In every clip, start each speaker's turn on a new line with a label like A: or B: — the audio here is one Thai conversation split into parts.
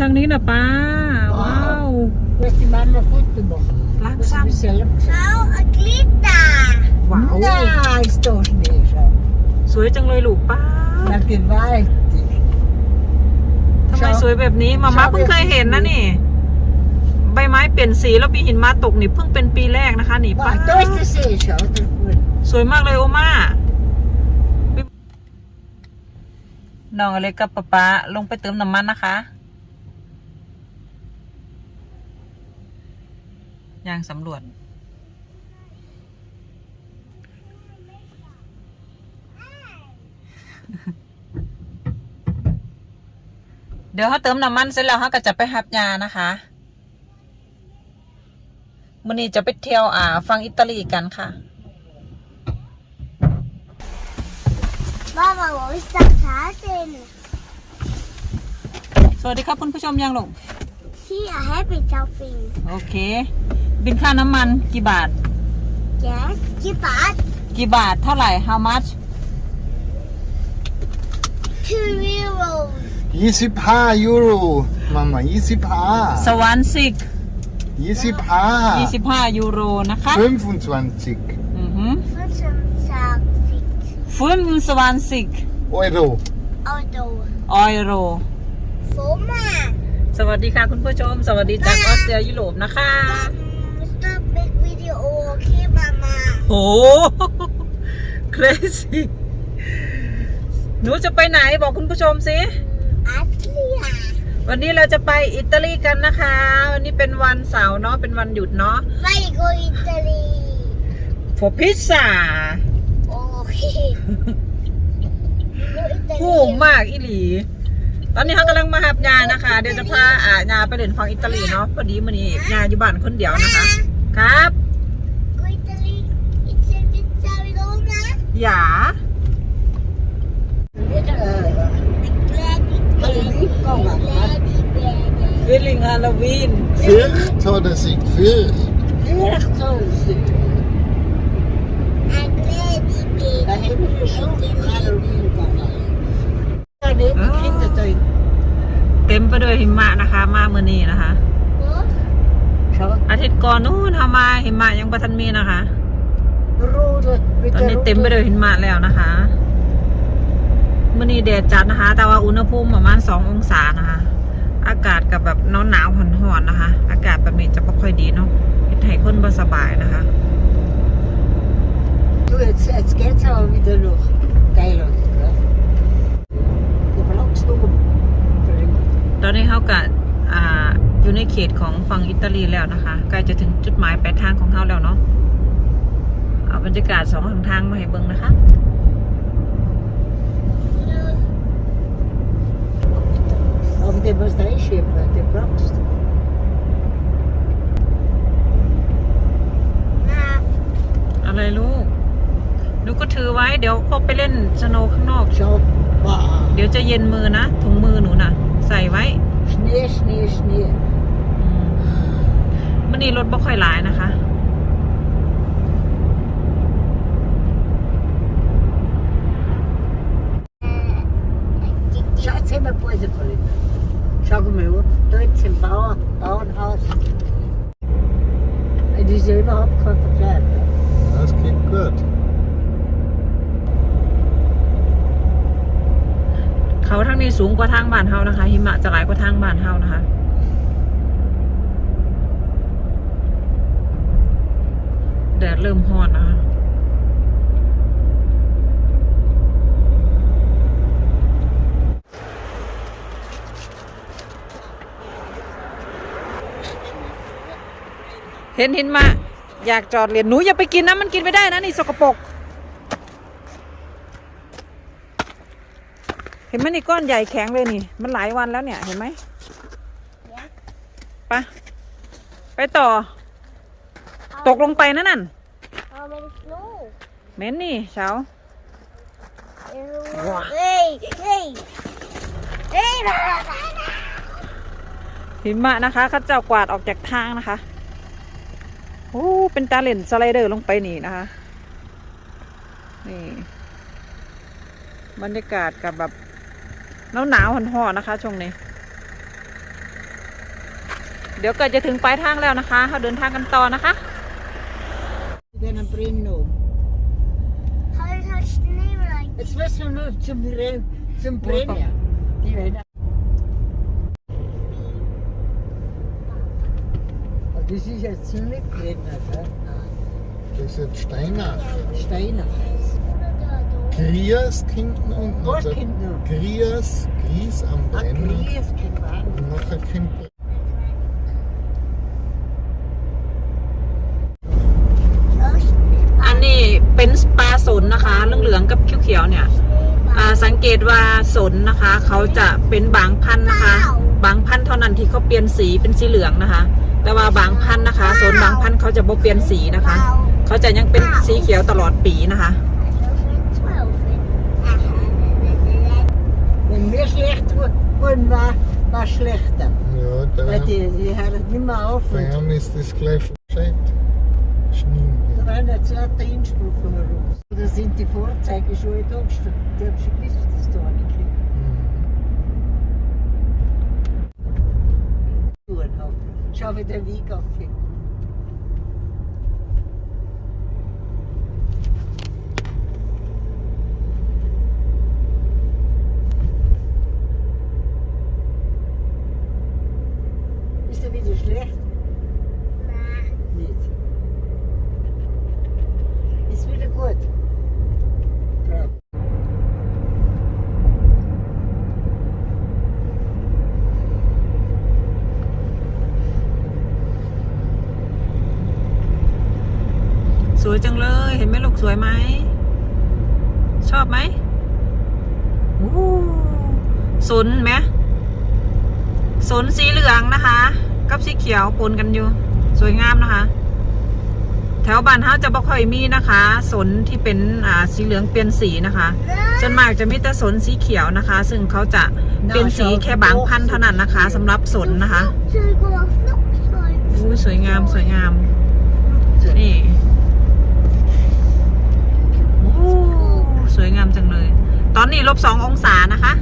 A: ทางนี้นะป้า ว้าว
B: Questi mamma football.
A: Langsam.
B: Questi bisogna-
C: Ciao, Aglita!
A: ว้าว
B: Dai, sto smesso.
A: สวยจังเลยลูกป้า
B: Ma che vai?
A: ทำไมสวยแบบนี้มาม่าเพิ่งเคยเห็นนะนี่ ใบไม้เปลี่ยนสีแล้วมีหินมาตกนี่เพิ่งเป็นปีแรกนะคะ นี่ป้า
B: Ma questo sei ciò, te fuori.
A: สวยมากเลยโอมาน้องอเล็กกับป๊าป๊าลงไปเติมน้ำมันนะคะ ย่างสำรวจ เดี๋ยวเขาเติมน้ำมันเสร็จแล้วเขาก็จะไปหับยานะคะมื่อนี้จะไปเที่ยวอ่าฟังอิตาลีกันค่ะ
C: Mamma, wo ist das Hasen?
A: สวัสดีครับคุณผู้ชมยังลง
C: Hier, Happy Shopping.
A: โอเค บินค่าน้ำมันกี่บาท
C: Yes, gib ab.
A: กี่บาทเท่าไหร่ how much
C: Two euros.
D: 25 Euro, Mama, 25.
A: สวรรค์สิก
D: 25.
A: 25ยูโรนะคะ
D: 25.
A: อือหือ
C: 25
A: ฟื้นสวรรค์สิก
D: Euro.
C: Auto.
A: ออยโร
C: Foma.
A: สวัสดีค่ะคุณผู้ชม สวัสดีจากออสเตรียยุโรปนะคะ
C: Mama?
A: โอ้ crazy หนูจะไปไหนบอกคุณผู้ชมสิ
C: Adria.
A: วันนี้เราจะไปอิตาลีกันนะคะ วันนี้เป็นวันเสาร์เนาะ เป็นวันหยุดเนาะ
C: Vai go Italy.
A: for pizza
C: Okay. Go Italy.
A: ถูกมากอีหลี ตอนนี้เขากำลังมาหับยานะคะ เดี๋ยวจะพาอ่ายาไปเล่นฟังอิตาลีเนาะพอดีมันนี้ยาอยู่บ้านคนเดียวนะคะ ครับ
C: หยาวิลลิ
A: งฮา
C: โล
A: วีน
D: Fürcht oder sich fürcht?
B: Halloween
A: เต็มไปด้วยหิมะนะคะ มาเมื่อนี้นะคะ อาทิตย์ก่อนนู้นทำมาหิมะยังประทันมีนะคะ ตอนนี้เต็มไปด้วยหิมะแล้วนะคะมื่อนี้แดดจัดนะคะ แต่ว่าอุณหภูมิประมาณสององศานะคะ อากาศกับแบบหนาวหนาวห่อนๆนะคะ อากาศแบบนี้จะไม่ค่อยดีเนาะเฮ็ดให้คนบ่สบายนะคะ
B: Du, jetzt, jetzt geht's aber wieder noch geiler. Ja. Du brauchst du.
A: ตอนนี้เขากับออยู่ในเขตของฝั่งอิตาลีแล้วนะคะ ใกล้จะถึงจุดหมายปลายทางของเขาแล้วเนาะ เอาบรรยากาศสองข้างทางมาให้เบิ่งนะคะ
B: Of de demonstration, de brokst.
C: Ma,
A: อะไรลูกหนูก็ถือไว้ เดี๋ยวพอไปเล่นสโนว์ข้างนอก
B: Zo, bah.
A: เดี๋ยวจะเย็นมือนะถุงมือหนูนะใส่ไว้
B: Sneeuw, sneeuw, sneeuw.
A: มื่อนี้รถบ่ค่อยหลายนะคะ เขาทางนี้สูงกว่าทางบ้านเฮานะคะ หิมะจะหลายกว่าทางบ้านเฮานะคะแดดเริ่มฮ้อนนะคะเห็นเห็นมา อยากจอดเรียนหนูอย่าไปกินนะ มันกินไม่ได้นะ นี่สกปรก เห็นไหมนี่ก้อนใหญ่แข็งเลยนี่ มันหลายวันแล้วเนี่ยเห็นไหมไปะไปต่อ ตกลงไปนั่นน่ะ
C: how many snow?
A: เหม็นนี่เช้า Wow.
C: Hey, hey. Hey, la, la, la, la.
A: หิมะนะคะเขาเจ้ากวาดออกจากทางนะคะโอ้เป็นตาเล่นสไลเดอร์ลงไปนี่นะคะ นี่ บรรยากาศกับแบบ หนาวหนาวๆห่อนๆนะคะช่วงนี้ เดี๋ยวเกิดจะถึงปลายทางแล้วนะคะเราเดินทางกันต่อนะคะ
B: Ben een brenno.
C: How does that name like?
B: Het was van nu zum Ren, zum Brennen. Die werden. Aber das ist jetzt noch nicht Brenner, gell?
D: Das ist jetzt Steiner.
B: Steiner.
D: Grias kommt noch unten.
B: Was
D: Also
B: kommt noch?
D: Grias, Gries am
B: Ah,
D: Brennen.
B: Gries, kein Wagen.
D: Und nachher kommt
A: อันนี้เป็นปลาสนนะคะเหลืองๆกับเขียวๆเนี่ยอ่าสังเกตว่าสนนะคะ เขาจะเป็นบางพันธุ์นะคะ บางพันธุ์เท่านั้นที่เขาเปลี่ยนสีเป็นสีเหลืองนะคะ แต่ว่าบางพันธุ์นะคะสนบางพันธุ์เขาจะบ่เปลี่ยนสีนะคะ เขาจะยังเป็นสีเขียวตลอดปีนะคะ
B: Wenn mir schlecht wurde, wurden wir, war schlechter.
D: Ja,
B: Weil
D: da,
B: die, die hören nicht mehr auf. Und
D: ihm ist das gleich verscheit. Schnee.
B: da waren jetzt lauter Einsprüche herum. Da sind die Vorzeigen schon da gestanden. Die haben schon gewusst, dass da nicht kommt.
D: Mhm.
B: Haben. Schau, wie der Weg aufgeht.
A: สวยจังเลย เห็นไหมลูกสวยไหม ชอบไหมอู้สนไหมสนสีเหลืองนะคะ กับสีเขียวปนกันอยู่ สวยงามนะคะ แถวบ้านเฮาจะบ่ค่อยมีนะคะ สนที่เป็นอ่าสีเหลืองเปลี่ยนสีนะคะส่วนมากจะมีแต่สนสีเขียวนะคะ ซึ่งเขาจะเป็นสีแค่บางพันธุ์เท่านั้นนะคะสำหรับสนนะคะอู้สวยงามสวยงามนี่โอ้ สวยงามจังเลย ตอนนี้ลบสององศานะคะ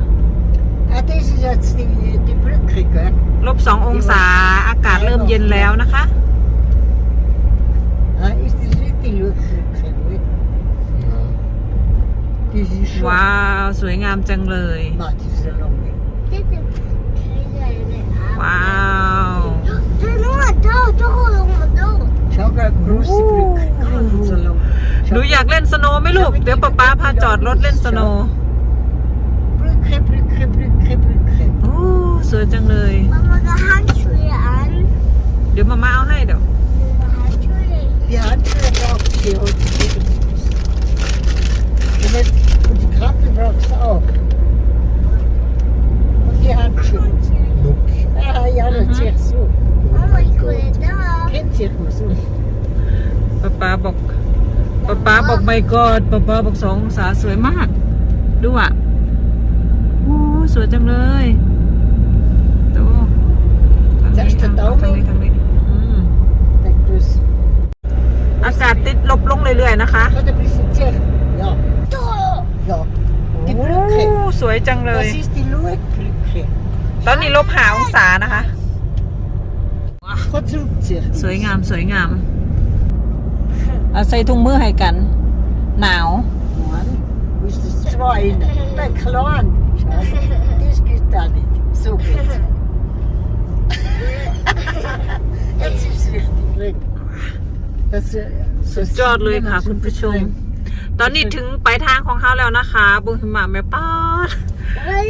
B: Ah, das ist jetzt die, die Brücke, gell?
A: ลบสององศาอากาศเริ่มเย็นแล้วนะคะ
B: Ah, ist das nicht die Luftbrücke, nicht?
D: Ja.
B: Das ist schon...
A: ว้าว สวยงามจังเลย
B: Mann, das ist eine lange.
A: ว้าว
B: Schau, gell, große Brücke. So lang.
A: หนูอยากเล่นสโนว์ไหมลูก เดี๋ยวป๊าป๊าพาจอดรถเล่นสโนว์
B: Brücke, Brücke, Brücke, Brücke.
A: โอ้สวยจังเลย เดี๋ยวมาม่าเอาให้เดี๋ยว
B: Die Handschuhe braucht sie und die und jetzt- und die Kappe braucht sie auch. Und die Handschuhe.
D: Look.
B: Ah, ja, das
A: Mhm.
B: ist so.
D: Oh my god.
B: Kennt sich mal so.
A: ป๊าป๊า บอกป๊าป๊าบอกไม่กอดป๊าป๊าบอกสององศาสวยมาก ดูอะโอ้สวยจังเลยดูทางนี้
B: Just a
A: ทาง
B: daumen
A: นี้ทางนี้อืม
B: Denk dus.
A: อากาศติดลบลงเรื่อยๆนะคะ
B: Gaat een beetje zeggen. Ja. Ja. Die
A: โอ้
B: Brücke.
A: สวยจังเลย
B: Das ist die Luetbrücke.
A: ตอนนี้ลบหาองศานะคะ
B: Gaat zurückziehen.
A: สวยงามสวยงาม เอาใส่ถุงมือให้กัน หนาว
B: Mann, wo ist das zwei? Nein, klein. Schau, Das geht da nicht. So geht's. Jetzt ist es richtig drin. Das, äh,
A: สุดยอดเลยค่ะ คุณผู้ชม ตอนนี้ถึงปลายทางของเขาแล้วนะคะบุญหิมะแม่ป้าด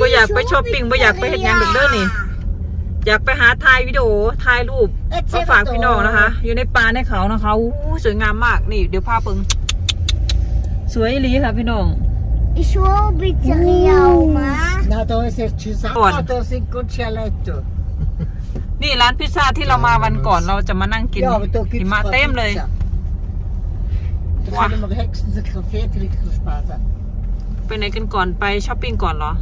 A: บ่อยากไปช้อปปิ้งบ่อยากไปเฮ็ดหยังเด้อเด้อนี่ อยากไปหาถ่ายวิดีโอถ่ายรูปมาฝากพี่น้องนะคะ อยู่ในป่าในเขานะคะอู้สวยงามมากนี่ เดี๋ยวพาเปิง สวยอีหลีค่ะพี่น้อง
C: Ich will Pizzeria, Oma.
B: Na, da ist jetzt schon Sachen.
A: Und?
B: Ah, da sind Guccialetto.
A: นี่ร้านพิซซ่าที่เรามาวันก่อนเราจะมานั่งกิน
B: Ja, aber da
A: หิ
B: gibt's
A: มะ
B: kein
A: เต็มเลย
B: Pizza. Da
A: Wow.
B: können wir höchstens einen Kaffee trinken sparen.
A: ไปไหนกันก่อนไปช้อปปิ้งก่อนเหรอ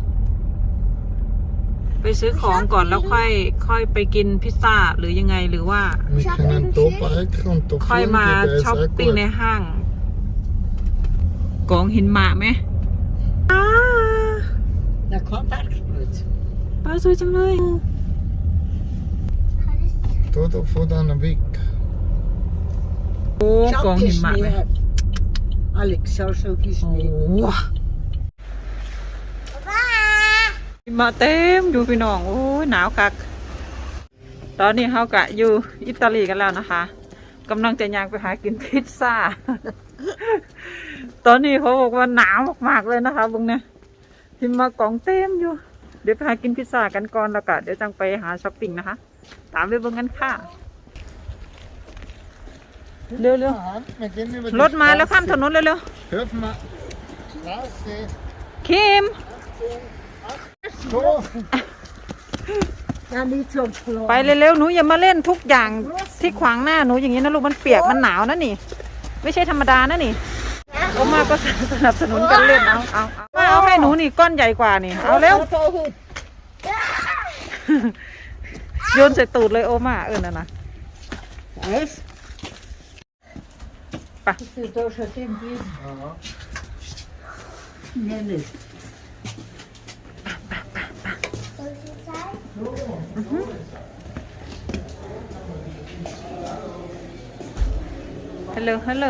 A: ไปซื้อของก่อนแล้วค่อยค่อยไปกินพิซซ่าหรือยังไงหรือว่า
D: Wir können da parken und da
A: ค่อย
D: fahren
A: มา
D: gehen, der
A: ช้อ
D: ist
A: ป
D: auch
A: ปิ้ง
D: gut.
A: ในห้าง กองหินหมะไหมอ้า
B: Na, kein Parkplatz.
A: ป้าสวยจังเลย
D: Da Foto voor dan een week.
A: โอ้กองหิมะเลย
B: Schnee. Alex, schau schon viel
A: โอ้
B: Schnee.
A: หิมะเต็มอยู่พี่น้องโอ้ยหนาวคัก ตอนนี้เขากะอยู่อิตาลีกันแล้วนะคะ กำลังจะย่างไปหากินพิซซ่า ตอนนี้เขาบอกว่าหนาวมากๆเลยนะคะบุงเนี่ยหิมะกองเต็มอยู่ เดี๋ยวไปหากินพิซซ่ากันก่อนแล้วก็เดี๋ยวจังไปหาช้อปปิ้งนะคะ ตามไปเบิ่งกันค่ะ เร็ว
D: Ja, wir gehen über
A: ๆ
D: die
A: รถมาแล้วข้ามถ
D: Straße.
A: นนเร็ว
D: Hör mal. Straße.
A: ๆคิม
D: So.
B: Ja, nicht so klar.
A: ไปเร็วๆหนูอย่ามาเล่นทุกอย่าง ที่ขวางหน้าหนูอย่างนี้นะลูกมันเปียกมันหนาวนะนี่ ไม่ใช่ธรรมดานะนี่โอมาก็สนับสนุนกันเล่นเอาเอาเอามาเอาให้หนูนี่ก้อนใหญ่กว่านี่ เอาเร็วโยนใส่ตูดเลยโอมาเออน่ะนะ
B: Weißt
A: ไป
B: du, da schon den Wiesen?
D: Ja.
B: Nee, nicht.
C: Soll ich zeigen?
A: ฮัลโหล ฮัลโหล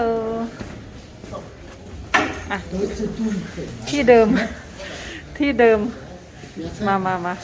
B: Da ist so dunkel.
A: ที่เดิม ที่เดิม มามามา